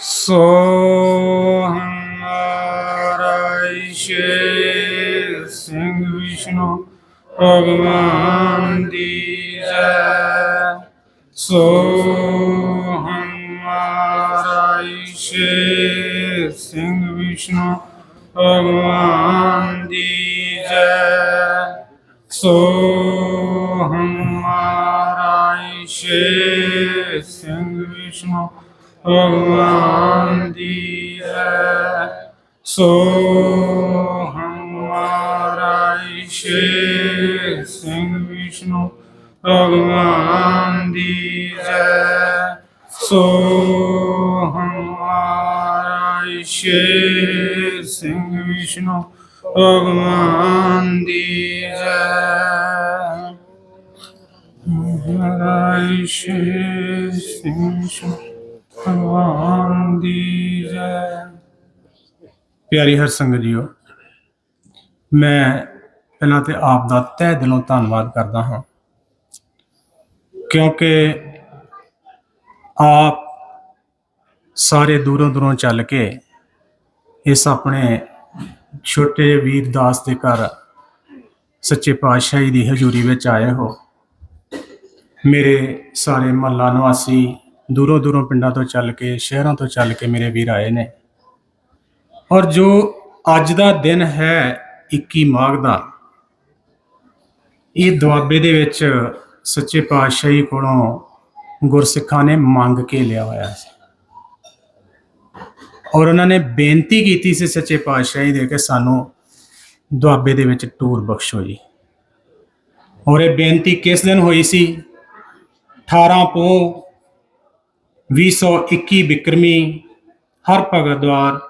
ਸੋ ਹਮਾਰਾ ਈਸ਼ੇ ਸਿੰਘ ਵਿਸ਼ਨੂੰ ਭਗਵਾਨ ਦੀ ਜੈ ਸੋ ਹਮਾਰਾ ਈਸ਼ੇ ਸਿੰਘ ਵਿਸ਼ਨੂੰ ਭਗਵਾਨ ਦੀ ਜੈ ਸੋ ਹਮਾਰਾ ਈਸ਼ੇ ਸਿੰਘ ਵਿਸ਼ਨੂੰ ਭਗਵਾਨ ਦੀ ਜੈ ਸੋ ਹਮਾਰਾ ਈਸ਼ੇ ਸਿੰਘ ਵਿਸ਼ਨੂੰ ਭਗਵਾਨ ਦੀ ਜੈ ਸੋ ਹਮਾਰਾ ਈਸ਼ੇ ਸਿੰਘ ਵਿਸ਼ਨੂੰ ਭਗਵਾਨ ਦੀ ਜੈ ਹਮਾਰਾ ਈਸ਼ੇ ਸਿੰਘ ਵਿਸ਼ਨੂੰ ਭਗਵਾਨ ਦੀ ਜੈ। ਪਿਆਰੀ ਹਰ ਸੰਗਤ ਜੀਓ ਮੈਂ ਪਹਿਲਾਂ ਤੇ ਆਪ ਦਾ ਤਹਿ ਦਿਲੋਂ ਧੰਨਵਾਦ ਕਰਦਾ ਹਾਂ। ਕਿਉਂਕਿ ਆਪ ਸਾਰੇ ਦੂਰੋਂ ਦੂਰੋਂ ਚੱਲ ਕੇ ਇਸ ਆਪਣੇ ਛੋਟੇ ਜਿਹੇ ਵੀਰ ਦਾਸ ਦੇ ਘਰ ਸੱਚੇ ਪਾਤਸ਼ਾਹੀ ਦੀ ਹਜ਼ੂਰੀ ਵਿੱਚ ਆਏ ਹੋ। ਮੇਰੇ ਸਾਰੇ ਮਹੱਲਾ ਨਿਵਾਸੀ ਦੂਰੋਂ ਦੂਰੋਂ ਪਿੰਡਾਂ ਤੋਂ ਚੱਲ ਕੇ, ਸ਼ਹਿਰਾਂ ਤੋਂ ਚੱਲ ਕੇ ਮੇਰੇ ਵੀਰ ਆਏ ਨੇ। ਔਰ ਜੋ ਅੱਜ ਦਾ ਦਿਨ ਹੈ 21 ਮਾਘ ਦਾ, ਇਹ ਦੁਆਬੇ ਦੇ ਵਿੱਚ ਸੱਚੇ ਪਾਤਸ਼ਾਹੀ ਕੋਲੋਂ ਗੁਰਸਿੱਖਾਂ ਨੇ ਮੰਗ ਕੇ ਲਿਆ ਹੋਇਆ ਸੀ। ਔਰ ਉਹਨਾਂ ਨੇ ਬੇਨਤੀ ਕੀਤੀ ਸੀ ਸੱਚੇ ਪਾਤਸ਼ਾਹੀ ਦੇ ਕਿ ਸਾਨੂੰ ਦੁਆਬੇ ਦੇ ਵਿੱਚ ਟੂਰ ਬਖਸ਼ੋ ਜੀ। ਔਰ ਇਹ ਬੇਨਤੀ ਕਿਸ ਦਿਨ ਹੋਈ ਸੀ? 18 ਪੋ 2021 ਬਿਕਰਮੀ, ਹਰ ਭਗਤ ਭਗਤਵਾਰ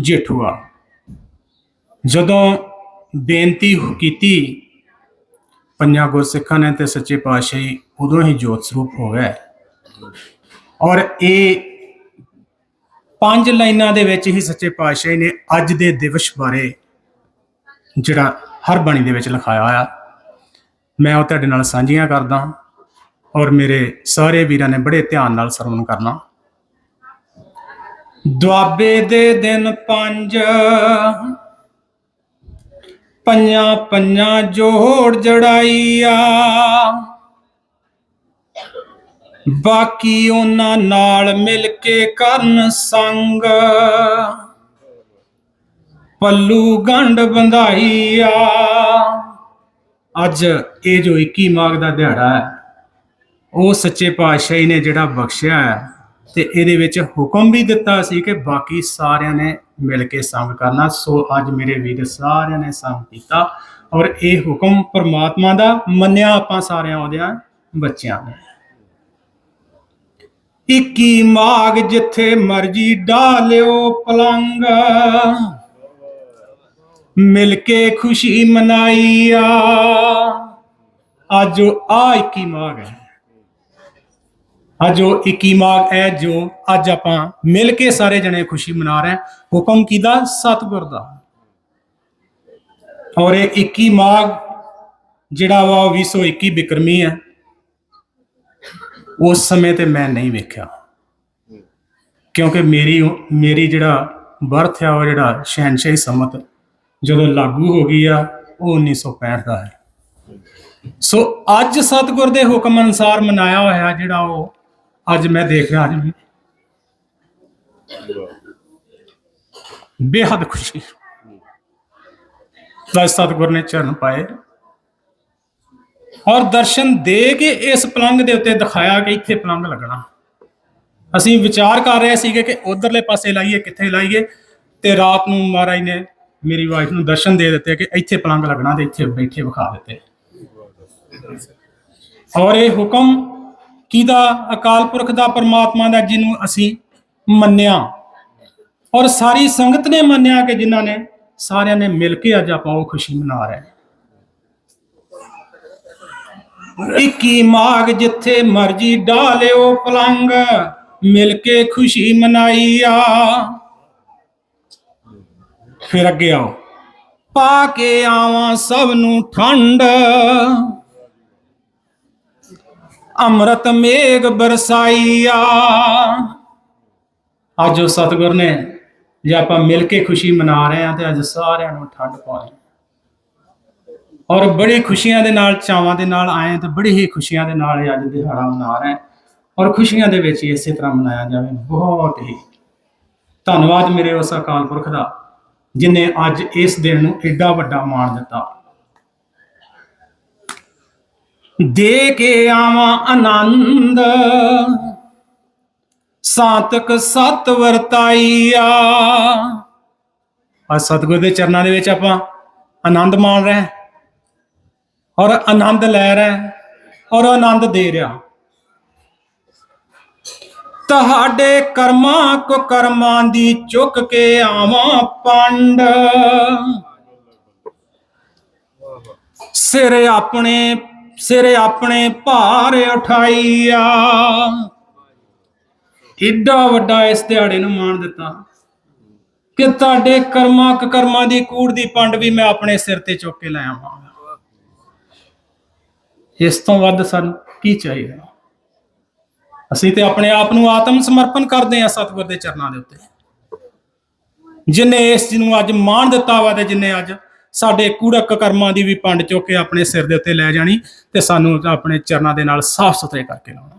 ਜੇਠੂਆ। ਜਦੋਂ ਬੇਨਤੀ ਕੀਤੀ, ਪੰਜਾਂ ਗੁਰਸਿੱਖਾਂ ਨੇ ਤੇ ਸੱਚੇ ਪਾਤਸ਼ਾਹੀ ਉਦੋਂ ਹੀ ਜੋਤ ਸਰੂਪ ਹੋ ਗਏ। ਔਰ ਇਹ ਪੰਜ ਲਾਈਨਾਂ ਦੇ ਵਿੱਚ ਹੀ ਸੱਚੇ ਪਾਤਸ਼ਾਹੀ ਨੇ ਅੱਜ ਦੇ ਦਿਵਸ ਬਾਰੇ ਜਿਹੜਾ ਹਰ ਬਾਣੀ ਦੇ ਵਿੱਚ ਲਿਖਾਇਆ ਹੋਇਆ। ਮੈਂ ਉਹ ਤੁਹਾਡੇ ਨਾਲ ਸਾਂਝੀਆਂ ਕਰਦਾ ਹਾਂ। ਔਰ ਮੇਰੇ ਸਾਰੇ ਵੀਰਾਂ ਨੇ ਬੜੇ ਧਿਆਨ ਨਾਲ ਸਰਵਣ ਕਰਨਾ। ਦੁਆਬੇ ਦੇ ਦਿਨ ਪੰਜ, ਪੰਜਾਂ ਪੰਜਾਂ ਜੋੜ ਜੜਾਈਆ। ਬਾਕੀ ਉਹਨਾਂ ਨਾਲ ਮਿਲ ਕੇ ਕਰਨ ਸੰਗ। ਪੱਲੂ ਗੰਢ ਬੰਧਾਈਆ। ਅੱਜ ਇਹ ਜੋ 21 ਮਾਘ ਦਾ ਦਿਹਾੜਾ ਹੈ ਉਹ ਸੱਚੇ ਪਾਤਸ਼ਾਹੀ ਨੇ ਜਿਹੜਾ ਬਖਸ਼ਿਆ ਹੈ ਤੇ ਇਹਦੇ ਵਿੱਚ ਹੁਕਮ ਵੀ ਦਿੱਤਾ ਸੀ ਕਿ ਬਾਕੀ ਸਾਰਿਆਂ ਨੇ ਮਿਲ ਕੇ ਸੰਗ ਕਰਨਾ। ਸੋ ਅੱਜ ਮੇਰੇ ਵੀਰ ਸਾਰਿਆਂ ਨੇ ਸੰਗ ਕੀਤਾ ਔਰ ਇਹ ਹੁਕਮ ਪਰਮਾਤਮਾ ਦਾ ਮੰਨਿਆ ਆਪਾਂ ਸਾਰਿਆਂ ਉਹਦਿਆਂ ਬੱਚਿਆਂ ਨੇ। 21 ਮਾਗ ਜਿੱਥੇ ਮਰਜ਼ੀ ਡਾਲਿਓ ਪਲੰਗ। ਮਿਲ ਕੇ ਖੁਸ਼ੀ ਮਨਾਈ ਆ। ਅੱਜ ਆ 21 ਮਾਗ ਹੈ। ਅੱਜ ਉਹ 21 ਮਾਘ ਹੈ ਜੋ ਅੱਜ ਆਪਾਂ ਮਿਲ ਕੇ ਸਾਰੇ ਜਣੇ ਖੁਸ਼ੀ ਮਨਾ ਰਹੇ ਹੁਕਮ ਕੀਦਾ? ਸਤਿਗੁਰ ਦਾ। ਔਰ ਇਹ 21 ਮਾਘ ਜਿਹੜਾ ਵਾ ਉਹ 2021 ਬਿਕਰਮੀ ਹੈ। ਉਸ ਸਮੇਂ ਤੇ ਮੈਂ ਨਹੀਂ ਵੇਖਿਆ। ਕਿਉਂਕਿ ਮੇਰੀ ਮੇਰੀ ਜਿਹੜਾ ਬਰਥ ਆ ਉਹ ਜਿਹੜਾ ਸ਼ਹਿਨਸ਼ਾਹੀ ਸਮਤ, ਜਦੋਂ ਲਾਗੂ ਹੋ ਗਈ ਆ, ਉਹ 1965 ਦਾ ਹੈ। ਸੋ ਅੱਜ ਸਤਿਗੁਰ ਦੇ ਹੁਕਮ ਅਨੁਸਾਰ ਮਨਾਇਆ ਹੋਇਆ ਜਿਹੜਾ ਉਹ ਅੱਜ ਮੈਂ ਦੇਖ ਰਿਹਾ ਅੱਜ ਬੇਹੱਦ ਖੁਸ਼ੀ। ਦਾ ਸਤਿਗੁਰ ਨੇ ਚਰਨ ਪਾਏ। ਔਰ ਦਰਸ਼ਨ ਦੇ ਕੇ ਇਸ ਪਲੰਗ ਦੇ ਉੱਤੇ ਦਿਖਾਇਆ ਕਿ ਇੱਥੇ ਪਲੰਗ ਲੱਗਣਾ। ਅਸੀਂ ਵਿਚਾਰ ਕਰ ਰਹੇ ਸੀਗੇ ਕਿ ਉਧਰਲੇ ਪਾਸੇ ਲਾਈਏ, ਕਿੱਥੇ ਲਾਈਏ। ਤੇ ਰਾਤ ਨੂੰ ਮਹਾਰਾਜ ਨੇ ਮੇਰੀ ਵਾਈਫ ਨੂੰ ਦਰਸ਼ਨ ਦੇ ਦਿੱਤੇ ਕਿ ਇੱਥੇ ਪਲੰਗ ਲੱਗਣਾ ਤੇ ਇੱਥੇ ਬੈਠੇ ਵਿਖਾ ਦਿੱਤੇ। ਔਰ ਇਹ ਹੁਕਮ ਕਿਹਦਾ ਅਕਾਲ ਪੁਰਖ ਦਾ, ਪਰਮਾਤਮਾ ਦਾ ਜਿਹਨੂੰ ਅਸੀਂ ਮੰਨਿਆ। ਔਰ ਸਾਰੀ ਸੰਗਤ ਨੇ ਮੰਨਿਆ ਕਿ ਜਿਨ੍ਹਾਂ ਨੇ ਸਾਰਿਆਂ ਨੇ ਮਿਲ ਕੇ ਅੱਜ ਆਪਾਂ ਉਹ ਖੁਸ਼ੀ ਮਨਾ ਰਹੇ ਹਾਂ। 21 ਮਾਗ ਜਿੱਥੇ ਮਰਜ਼ੀ ਡਾਲਿਓ ਪਲੰਗ, ਮਿਲ ਕੇ ਖੁਸ਼ੀ ਮਨਾਈ ਆ। ਫਿਰ ਅੱਗੇ ਆਓ। ਪਾ ਕੇ ਆਵਾਂ ਸਭ ਨੂੰ ਠੰਡ। ਅੰਮ੍ਰਿਤ ਮੇਘ ਬਰਸਾਈਆ। ਅੱਜ ਉਹ ਸਤਿਗੁਰ ਨੇ ਜੇ ਆਪਾਂ ਮਿਲ ਕੇ ਖੁਸ਼ੀ ਮਨਾ ਰਹੇ ਹਾਂ ਤੇ ਅੱਜ ਸਾਰਿਆਂ ਨੂੰ ਠੰਡ ਪਾਏ ਔਰ ਬੜੀ ਖੁਸ਼ੀਆਂ ਦੇ ਨਾਲ, ਚਾਵਾਂ ਦੇ ਨਾਲ ਆਏ ਤੇ ਬੜੀ ਹੀ ਖੁਸ਼ੀਆਂ ਦੇ ਨਾਲ ਇਹ ਅੱਜ ਦਿਹਾੜਾ ਮਨਾ ਰਹੇ ਔਰ ਖੁਸ਼ੀਆਂ ਦੇ ਵਿੱਚ ਇਸੇ ਤਰ੍ਹਾਂ ਮਨਾਇਆ ਜਾਵੇ। ਬਹੁਤ ਹੀ ਧੰਨਵਾਦ ਮੇਰੇ ਉਸ ਅਕਾਲ ਪੁਰਖ ਦਾ, ਜਿਨੇ ਅੱਜ ਇਸ ਦਿਨ ਨੂੰ ਐਡਾ ਵੱਡਾ ਮਾਣ ਦਿੱਤਾ। ਦੇ ਕੇ ਆਵਾਂ ਆਨੰਦ। ਸਾਤਕ ਸਤ ਵਰਤਾਈਆ। ਆ ਸਤਿਗੁਰ ਦੇ ਚਰਨਾਂ ਦੇ ਵਿੱਚ ਆਪਾਂ ਆਨੰਦ ਮਾਣ ਰਹੇ ਔਰ ਆਨੰਦ ਲੈ ਰਹੇ ਔਰ ਆਨੰਦ ਦੇ ਰਿਹਾ ਤੁਹਾਡੇ ਕਰਮਾਂ ਕੋ ਕਰਮਾਂ ਦੀ ਚੁੱਕ ਕੇ ਆਵਾਂ ਪੰਡ। ਸਿਰ ਆਪਣੇ ਸਿਰ ਆਪਣੇ ਭਾਰ ਉਠਾਈਆ। ਏਡਾ ਵੱਡਾ ਇਸ ਦਿਹਾੜੇ ਨੂੰ ਮਾਣ ਦਿੱਤਾ। ਕਿ ਤੁਹਾਡੇ ਕਰਮਾਂ ਕੁ ਕਰਮਾਂ ਦੀ ਕੂੜ ਦੀ ਪੰਡ ਵੀ ਮੈਂ ਆਪਣੇ ਸਿਰ ਤੇ ਚੁੱਕ ਕੇ ਲੈ ਆਵਾਂਗਾ ਇਸ ਤੋਂ ਵੱਧ ਸਾਨੂੰ ਕੀ ਚਾਹੀਦਾ? ਅਸੀਂ ਤੇ ਆਪਣੇ ਆਪ ਨੂੰ ਆਤਮ ਸਮਰਪਣ ਕਰਦੇ ਹਾਂ ਸਤਿਗੁਰ ਦੇ ਚਰਨਾਂ ਦੇ ਉੱਤੇ। ਜਿਨੇ ਇਸ ਨੂੰ ਅੱਜ ਮਾਣ ਦਿੱਤਾ ਵਾ ਤੇ ਜਿਨੇ ਅੱਜ ਸਾਡੇ ਕੂੜਕ ਕਰਮਾਂ ਦੀ ਵੀ ਪੰਡ ਚੁੱਕ ਕੇ ਆਪਣੇ ਸਿਰ ਦੇ ਉੱਤੇ ਲੈ ਜਾਣੀ ਤੇ ਸਾਨੂੰ ਆਪਣੇ ਚਰਨਾਂ ਦੇ ਨਾਲ ਸਾਫ਼ ਸੁਥਰੇ ਕਰਕੇ ਲਾਉਣਾ।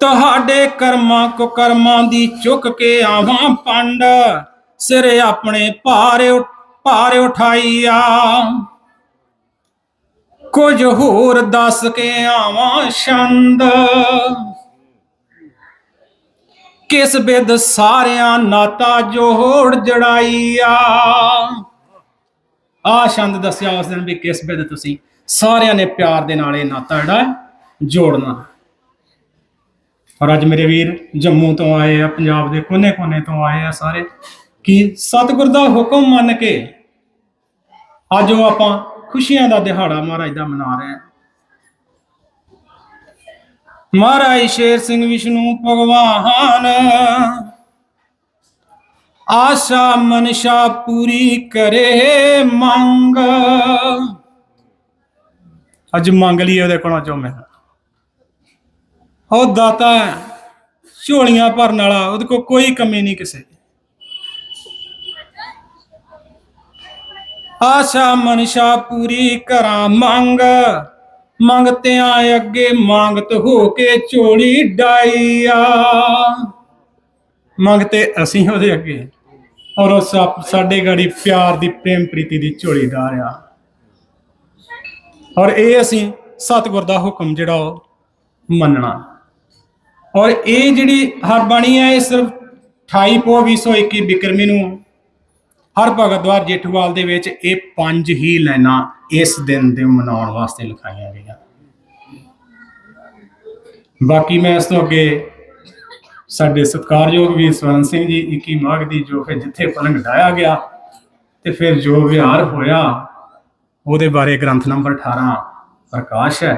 ਤੁਹਾਡੇ ਕਰਮਾਂ ਕੋ ਕਰਮਾਂ ਦੀ ਚੁੱਕ ਕੇ ਆਵਾਂ ਪੰਡ, ਸਿਰੇ ਆਪਣੇ ਭਾਰ ਉ- ਭਾਰ ਉਠਾਈਆ ਕੁਝ ਹੋਰ ਦੱਸ ਕੇ ਆਵਾਂ ਛੰਦ। ਕਿਸ ਬਿਦ ਸਾਰਿਆਂ ਨਾਤਾ ਜੋੜ ਜੜਾਈਆ? ਆ ਛੰਦ ਦੱਸਿਆ ਉਸ ਦਿਨ ਵੀ ਕਿਸ ਬਿਦ ਤੁਸੀਂ ਸਾਰਿਆਂ ਨੇ ਪਿਆਰ ਦੇ ਨਾਲ ਇਹ ਨਾਤਾ ਜਿਹੜਾ ਜੋੜਨਾ। ਔਰ ਅੱਜ ਮੇਰੇ ਵੀਰ ਜੰਮੂ ਤੋਂ ਆਏ ਆ, ਪੰਜਾਬ ਦੇ ਕੋਨੇ-ਕੋਨੇ ਤੋਂ ਆਏ ਆ ਸਾਰੇ, ਕਿ ਸਤਿਗੁਰ ਦਾ ਹੁਕਮ ਮੰਨ ਕੇ ਅੱਜ ਉਹ ਆਪਾਂ ਖੁਸ਼ੀਆਂ ਦਾ ਦਿਹਾੜਾ ਮਹਾਰਾਜ ਦਾ ਮਨਾ ਰਹੇ ਹਾਂ ਮਹਾਰਾਜ ਸ਼ੇਰ ਸਿੰਘ ਵਿਸ਼ਨੂੰ ਭਗਵਾਨ। ਆਸ਼ਾ ਮਨਸ਼ਾ ਪੂਰੀ ਕਰੇ ਮੰਗ। ਅੱਜ ਮੰਗ ਲਈ ਉਹਦੇ ਕੋਲੋਂ ਜੋ ਮੈਂ। ਉਹ ਦਾਤਾ ਝੋਲੀਆਂ ਭਰਨ ਵਾਲਾ, ਉਹਦੇ ਕੋਲ ਕੋਈ ਕਮੀ ਨਹੀਂ ਕਿਸੇ ਆਸ਼ਾ ਮਨਸ਼ਾ ਪੂਰੀ ਕਰਾਂ ਮੰਗ। ਮੰਗਤਿਆਂ ਅੱਗੇ ਮੰਗਤ ਹੋ ਕੇ ਝੋਲੀ ਡਾਈਆ ਮੰਗਤੇ ਅਸੀਂ ਉਹਦੇ ਅੱਗੇ। ਔਰ ਉਹ ਸਾ- ਸਾਡੇ ਗਾੜੀ ਪਿਆਰ ਦੀ ਪ੍ਰੇਮ ਪ੍ਰੀਤੀ ਦੀ ਝੋਲੀ ਡਾਰਿਆ ਔਰ ਇਹ ਅਸੀਂ ਸਤਿਗੁਰ ਦਾ ਹੁਕਮ ਜਿਹੜਾ ਉਹ ਮੰਨਣਾ। ਔਰ ਇਹ ਜਿਹੜੀ ਹਰਬਾਣੀ ਹੈ, ਇਹ ਸਿਰਫ 28 ਪੋ 2021 ਬਿਕਰਮੀ ਨੂੰ ਹਰ ਭਗਤਵਾਰ ਜੇਠੂਵਾਲ ਦੇ ਵਿੱਚ ਇਹ ਪੰਜ ਹੀ ਲਾਈਨਾਂ ਇਸ ਦਿਨ ਦੇ ਮਨਾਉਣ ਵਾਸਤੇ ਲਿਖਾਈਆਂ ਗਈਆਂ। ਬਾਕੀ ਮੈਂ ਇਸ ਤੋਂ ਅੱਗੇ ਸਾਡੇ ਸਤਿਕਾਰਯੋਗ ਵੀਰ ਸਵਰਨ ਸਿੰਘ ਜੀ 21 ਮਾਘ ਦੀ ਜੋ ਫਿਰ ਜਿੱਥੇ ਪਲੰਗ ਡਾਇਆ ਗਿਆ ਤੇ ਫਿਰ ਜੋ ਵਿਹਾਰ ਹੋਇਆ, ਉਹਦੇ ਬਾਰੇ ਗ੍ਰੰਥ ਨੰਬਰ 18 ਪ੍ਰਕਾਸ਼ ਹੈ,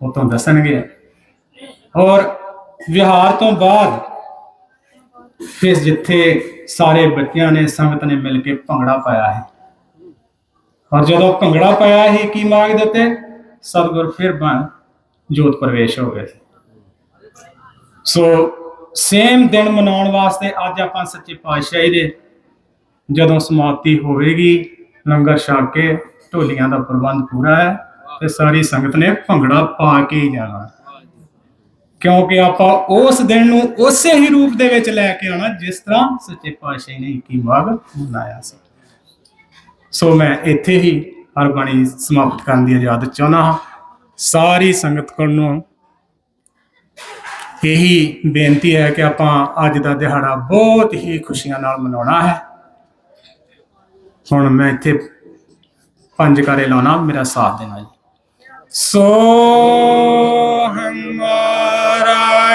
ਉਹ ਤੋਂ ਦੱਸਣਗੇ। ਔਰ ਵਿਹਾਰ ਤੋਂ ਬਾਅਦ ਫਿਰ ਜਿੱਥੇ ਸਾਰੇ ਬੱਚਿਆਂ ਨੇ ਸੰਗਤ ਨੇ ਮਿਲ ਕੇ ਭੰਗੜਾ ਪਾਇਆ ਹੈ ਔਰ ਜਦੋਂ ਭੰਗੜਾ ਪਾਇਆ ਹੀ ਕੀ ਮਾਗ ਦਿੱਤੇ ਸਤਿਗੁਰ ਫਿਰ ਬਣ ਜੋਤ ਪ੍ਰਵੇਸ਼ ਹੋ ਗਏ ਸੀ। ਸੋ ਸੇਮ ਦਿਨ ਮਨਾਉਣ ਵਾਸਤੇ ਅੱਜ ਆਪਾਂ ਸੱਚੇ ਪਾਤਸ਼ਾਹੀ ਦੇ ਜਦੋਂ ਸਮਾਪਤੀ ਹੋਵੇਗੀ, ਲੰਗਰ ਛਕ ਕੇ ਢੋਲੀਆਂ ਦਾ ਪ੍ਰਬੰਧ ਪੂਰਾ ਹੈ ਤੇ ਸਾਰੀ ਸੰਗਤ ਨੇ ਭੰਗੜਾ ਪਾ ਕੇ ਹੀ ਜਾਣਾ। ਕਿਉਂਕਿ ਆਪਾਂ ਉਸ ਦਿਨ ਨੂੰ ਉਸੇ ਹੀ ਰੂਪ ਦੇ ਵਿੱਚ ਲੈ ਕੇ ਆਉਣਾ, ਜਿਸ ਤਰ੍ਹਾਂ ਸੱਚੇ ਪਾਤਸ਼ਾਹ ਨੇ 21 ਮਾਘ ਮਨਾਇਆ ਸੀ। ਸੋ ਮੈਂ ਇੱਥੇ ਹੀ ਹਰ ਬਾਣੀ ਸਮਾਪਤ ਕਰਨ ਦੀ ਇਜਾਜ਼ਤ ਚਾਹੁੰਦਾ ਹਾਂ। ਸਾਰੀ ਸੰਗਤ ਕੋਲੋਂ ਇਹੀ ਬੇਨਤੀ ਹੈ ਕਿ ਆਪਾਂ ਅੱਜ ਦਾ ਦਿਹਾੜਾ ਬਹੁਤ ਹੀ ਖੁਸ਼ੀਆਂ ਨਾਲ ਮਨਾਉਣਾ ਹੈ। ਹੁਣ ਮੈਂ ਇੱਥੇ ਪੰਜ ਕਾਰੇ ਲਾਉਣਾ, ਮੇਰਾ ਸਾਥ ਦੇਣਾ ਜੀ। ਸੋ ਹਮਾਰਾ